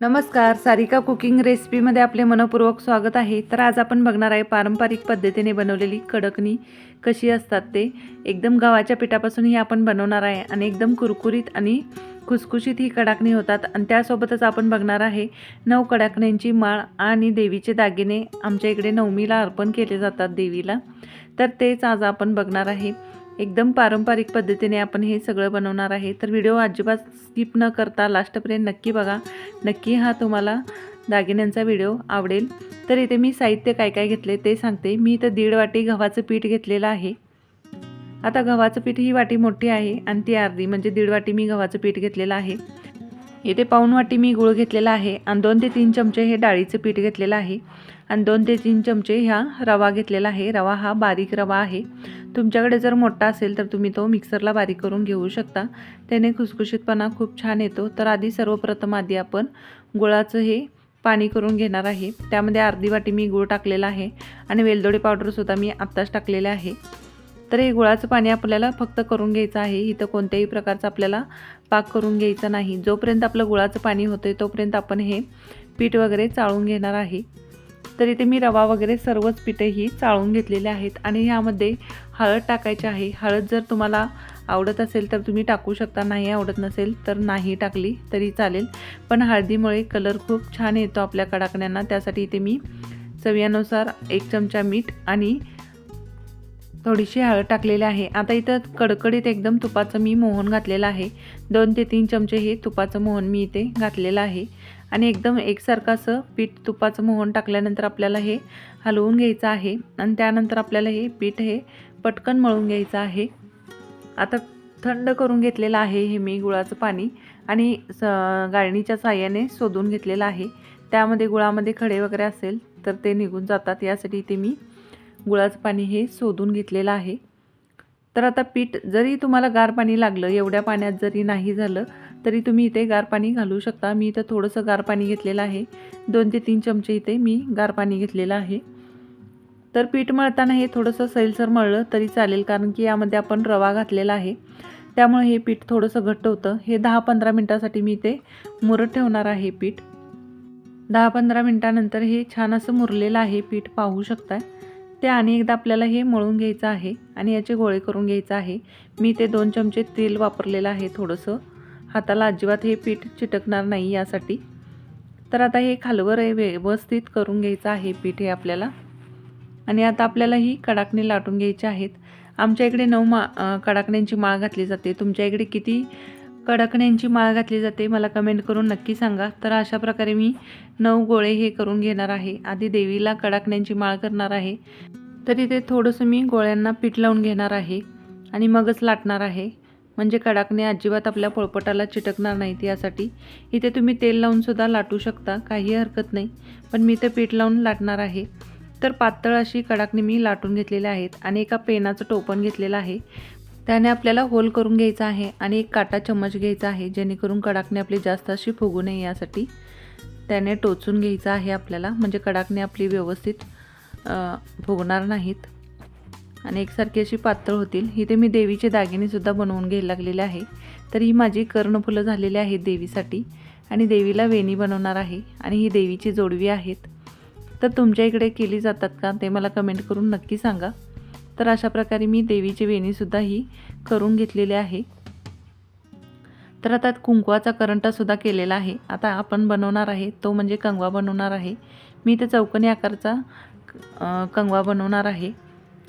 नमस्कार सारिका कुकिंग रेसिपीमध्ये आपले मनपूर्वक स्वागत आहे. तर आज आपण बघणार आहे पारंपरिक पद्धतीने बनवलेली कडकणी कशी असतात ते. एकदम गव्हाच्या पिठापासून ही आपण बनवणार आहे आणि एकदम कुरकुरीत आणि खुसखुशीत ही कडाकणी होतात. आणि त्यासोबतच आपण बघणार आहे नऊ कडाकण्यांची माळ आणि देवीचे दागिने. आमच्या इकडे नवमीला अर्पण केले जातात देवीला. तर तेच आज आपण बघणार आहे. एकदम पारंपरिक पद्धतीने आपण हे सगळं बनवणार आहे. तर व्हिडिओ अजिबात स्किप न करता लास्टपर्यंत नक्की बघा. नक्की हा तुम्हाला दागिन्यांचा व्हिडिओ आवडेल. तर इथे मी साहित्य काय काय घेतले ते सांगते. मी इथं दीड वाटी गव्हाचं पीठ घेतलेलं आहे. आता गव्हाचं पीठ ही वाटी मोठी आहे आणि ती अर्धी म्हणजे दीड वाटी मी गव्हाचं पीठ घेतलेलं आहे. इथे पाऊण वाटी मी गूळ घेतलेला आहे आणि दोन ते तीन चमचे हे डाळीचं पीठ घेतलेलं आहे. आणि दोन ते तीन चमचे ह्या रवा घेतलेला आहे. रवा हा बारीक रवा आहे. तुमच्याकडे जर मोठा असेल तर तुम्ही तो मिक्सरला बारीक करून घेऊ शकता. त्याने खुसखुशीतपणा खूप छान येतो. तर आधी सर्वप्रथम आधी आपण गुळाचं हे पाणी करून घेणार आहे. त्यामध्ये अर्धी वाटी मी गूळ टाकलेला आहे. आणि वेलदोडी पावडरसुद्धा मी आत्ताच टाकलेले आहे. तर हे गुळाचं पाणी आपल्याला फक्त करून घ्यायचं आहे. इथं कोणत्याही प्रकारचं आपल्याला पाक करून घ्यायचा नाही. जोपर्यंत आपलं गुळाचं पाणी होतं आहे तोपर्यंत आपण हे पीठ वगैरे चाळून घेणार आहे. तर इथे मी रवा वगैरे सर्वच पिठे चाळून घेतलेले आहेत आणि ह्यामध्ये हळद टाकायची आहे. हळद जर तुम्हाला आवडत असेल तर तुम्ही टाकू शकता नाही आवडत नसेल तर नाही टाकली तरी चालेल. पण हळदीमुळे कलर खूप छान येतो आपल्या कडाकण्यांना. त्यासाठी इथे मी चवीनुसार एक चमचा मीठ आणि थोडीशी हळद टाकलेली आहे. आता इथं कडकडीत एकदम तुपाचं मी मोहन घातलेलं आहे. दोन ते तीन चमचे हे तुपाचं मोहन मी इथे घातलेलं आहे. आणि एकदम एकसारखं असं पीठ तुपाचं मोहन टाकल्यानंतर आपल्याला हे हलवून घ्यायचं आहे. आणि त्यानंतर आपल्याला हे पीठ हे पटकन मळून घ्यायचं आहे. आता थंड करून घेतलेलं आहे हे मी गुळाचं पाणी. आणि स गाळणीच्या साह्याने शोधून घेतलेलं आहे. त्यामध्ये गुळामध्ये खडे वगैरे असेल तर ते निघून जातात. यासाठी इथे मी गुळाचं पाणी हे शोधून घेतलेलं आहे. तर आता पीठ जरी तुम्हाला गार पाणी लागलं एवढ्या पाण्यात जरी नाही झालं तरी तुम्ही इथे गार पाणी घालू शकता. मी इथं थोडंसं गार पाणी घेतलेलं आहे. दोन ते तीन चमचे इथे मी गार पाणी घेतलेलं आहे. तर पीठ मळताना हे थोडंसं सैलसर मळलं तरी चालेल कारण की यामध्ये आपण रवा घातलेला आहे. त्यामुळे हे पीठ थोडंसं घट्ट होतं. हे दहा पंधरा मिनटासाठी मी इथे मुरत ठेवणार आहे पीठ. दहा पंधरा मिनटानंतर हे छान असं मुरलेलं आहे. पीठ पाहू शकताय. ते आणि एकदा आपल्याला हे मळून घ्यायचं आहे आणि याचे गोळे करून घ्यायचं आहे. मी ते दोन चमचे तेल वापरलेलं आहे थोडंसं. हाताला अजिबात हे पीठ चिटकणार नाही यासाठी. तर आता हे खालवर हे व्यवस्थित करून घ्यायचं आहे पीठ हे आपल्याला. आणि आता आपल्याला ही कडाकणी लाटून घ्यायची आहेत. आमच्या इकडे नऊ मा कडाकण्यांची माळ घातली जाते. तुमच्या इकडे किती कडकण्यांची माळ घातली जाते. मला कमेंट करून नक्की सांगा. तर अशा प्रकारे मी नऊ गोळे हे करून घेणार आहे. आधी देवीला कडाकण्यांची माळ करणार आहे. तर इथे थोडंसं मी गोळ्यांना पीठ लावून घेणार आहे आणि मगच लाटणार आहे. म्हणजे कडाकणे अजिबात आपल्या पोळपटाला चिटकणार नाहीत यासाठी. इथे तुम्ही तेल लावूनसुद्धा लाटू शकता. काही हरकत नाही. पण मी ते पीठ लावून लाटणार आहे. तर पातळ अशी कडाकणी मी लाटून घेतलेल्या आहेत आणि एका पेनाचं टोपण घेतलेलं आहे. त्याने आपल्याला होल करून घ्यायचा आहे आणि एक काटा चम्मच घ्यायचा आहे जेणेकरून कडाकने आपली जास्त अशी फुगू नये यासाठी त्याने टोचून घ्यायचं आहे आपल्याला म्हणजे कडाकने आपली व्यवस्थित फुगणार नाहीत. आणि एकसारखी अशी पातळ होतील. इथे मी देवीचे दागिनेसुद्धा बनवून घ्यायला लागलेले आहे. तर ही माझी कर्णफुलं झालेली आहेत देवीसाठी. आणि देवीला वेणी बनवणार आहे. आणि ही देवीची जोडवी आहेत. तर तुमच्या इकडे केली जातात का? ते मला कमेंट करून नक्की सांगा. तर अशा प्रकारे मी देवीची वेणीसुद्धा ही करून घेतलेली आहे. तर आता कुंकवाचा करंटासुद्धा केलेला आहे. आता आपण बनवणार आहे तो म्हणजे कंगवा बनवणार आहे. मी ते चौकनी आकारचा कंगवा बनवणार आहे.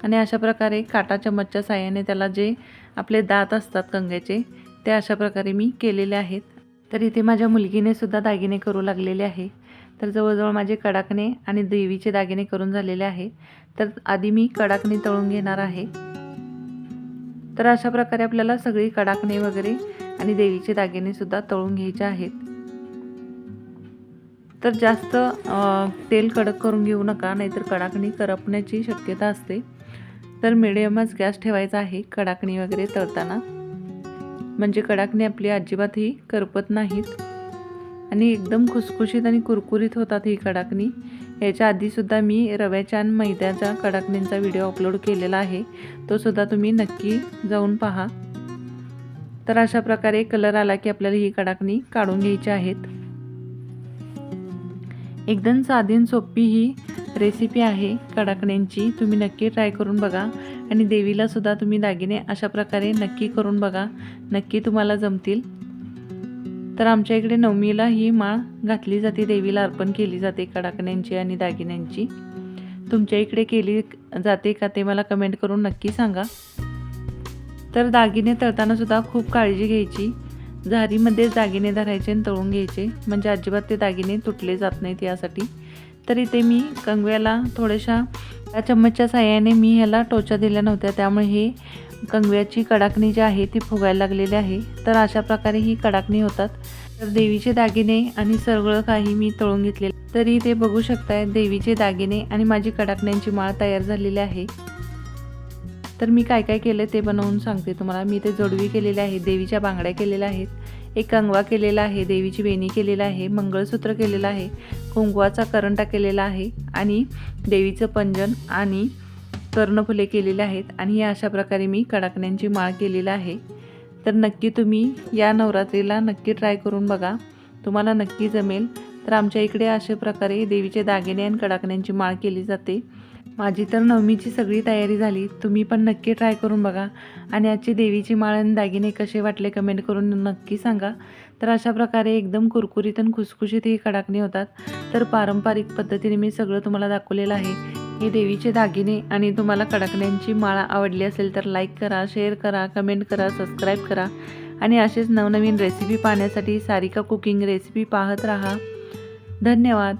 आणि अशा प्रकारे काटा चम्मचच्या साह्याने त्याला जे आपले दात असतात कंग्याचे ते अशा प्रकारे मी केलेले आहेत. तर इथे माझ्या मुलगीने सुद्धा दागिने करू लागलेले आहे. तर जवळजवळ माझे कडाकणे आणि देवीचे दागिने करून झालेले आहे. तर आधी मी कडाकणी तळून घेणार आहे. तर अशा प्रकारे आपल्याला सगळी कडाकणे वगैरे आणि देवीचे दागिने सुद्धा तळून घ्यायचे आहेत. तर जास्त तेल कडक करून घेऊ नका नाहीतर कडाकणी करपण्याची शक्यता असते. तर मिडियमच गॅस ठेवायचा आहे कडाकणी वगैरे तळताना. म्हणजे कडाकणी आपली अजिबातही करपत नाहीत. आणि एकदम खुसखुशीत आणि कुरकुरीत होतात ही कडाकणी. याच्या आधीसुद्धा मी रव्याच्या आणि मैद्याच्या कडाकणींचा व्हिडिओ अपलोड केलेला आहे. तो सुद्धा तुम्ही नक्की जाऊन पहा. तर अशा प्रकारे कलर आला की आपल्याला ही कडाकणी काढून घ्यायची आहेत. एकदम साधी सोपी ही रेसिपी आहे कडाकण्यांची. तुम्ही नक्की ट्राय करून बघा. आणि देवीला सुद्धा तुम्ही दागिने अशा प्रकारे नक्की करून बघा. नक्की तुम्हाला जमतील. तर आमच्या इकडे नवमीला ही माळ घातली जाते. देवीला अर्पण केली जाते कडाकण्यांची आणि दागिन्यांची. तुमच्या इकडे केली जाते का ते मला कमेंट करून नक्की सांगा. तर दागिने तळतानासुद्धा खूप काळजी घ्यायची. झारीमध्येच दागिने धरायचे आणि तळून घ्यायचे. म्हणजे अजिबात ते दागिने तुटले जात नाहीत यासाठी. तर इथे मी कंगव्याला थोड्याशा या चम्मचच्या साह्याने मी ह्याला टोचा दिल्या नव्हत्या. त्यामुळे हे कंगव्याची कडाकणी जी आहे ती फुगायला लागलेली आहे. तर अशा प्रकारे ही कडाकणी होतात. तर देवीचे दागिने आणि सगळं काही मी तळून घेतले तरी ते बघू शकताय देवीचे दागिने आणि माझी कडाकण्यांची माळ तयार झालेली आहे. तर मी काय काय केलं ते बनवून सांगते तुम्हाला. मी ते जोडवी केलेले आहे देवीच्या बांगड्या केलेल्या आहेत. एक कंगवा केलेला आहे देवीची वेणी केलेला आहे मंगळसूत्र केलेलं आहे कुंकवाचा करंटा केलेला आहे आणि देवीचं पंजन आणि कर्णफुले केलेले आहेत आणि हे अशा प्रकारे मी कडाकण्यांची माळ केलेलं आहे. तर नक्की तुम्ही या नवरात्रीला नक्की ट्राय करून बघा. तुम्हाला नक्की जमेल. तर आमच्या इकडे अशा प्रकारे देवीचे दागिने आणि कडाकण्यांची माळ केली जाते. माझी तर नवमीची सगळी तयारी झाली. तुम्ही पण नक्की ट्राय करून बघा. आणि आजची देवीची माळ आणि दागिने कसे वाटले कमेंट करून नक्की सांगा. तर अशा प्रकारे एकदम कुरकुरीत आणि खुसखुशीत ही कडाकणी होतात. तर पारंपरिक पद्धतीने मी सगळं तुम्हाला दाखवलेलं आहे. हे देवीचे दागिने आणि तुम्हाला कडकण्यांची माळा आवडली असेल तर लाईक करा शेअर करा कमेंट करा सबस्क्राईब करा. आणि असेच नवनवीन रेसिपी पाहण्यासाठी सारिका कुकिंग रेसिपी पाहत राहा. धन्यवाद.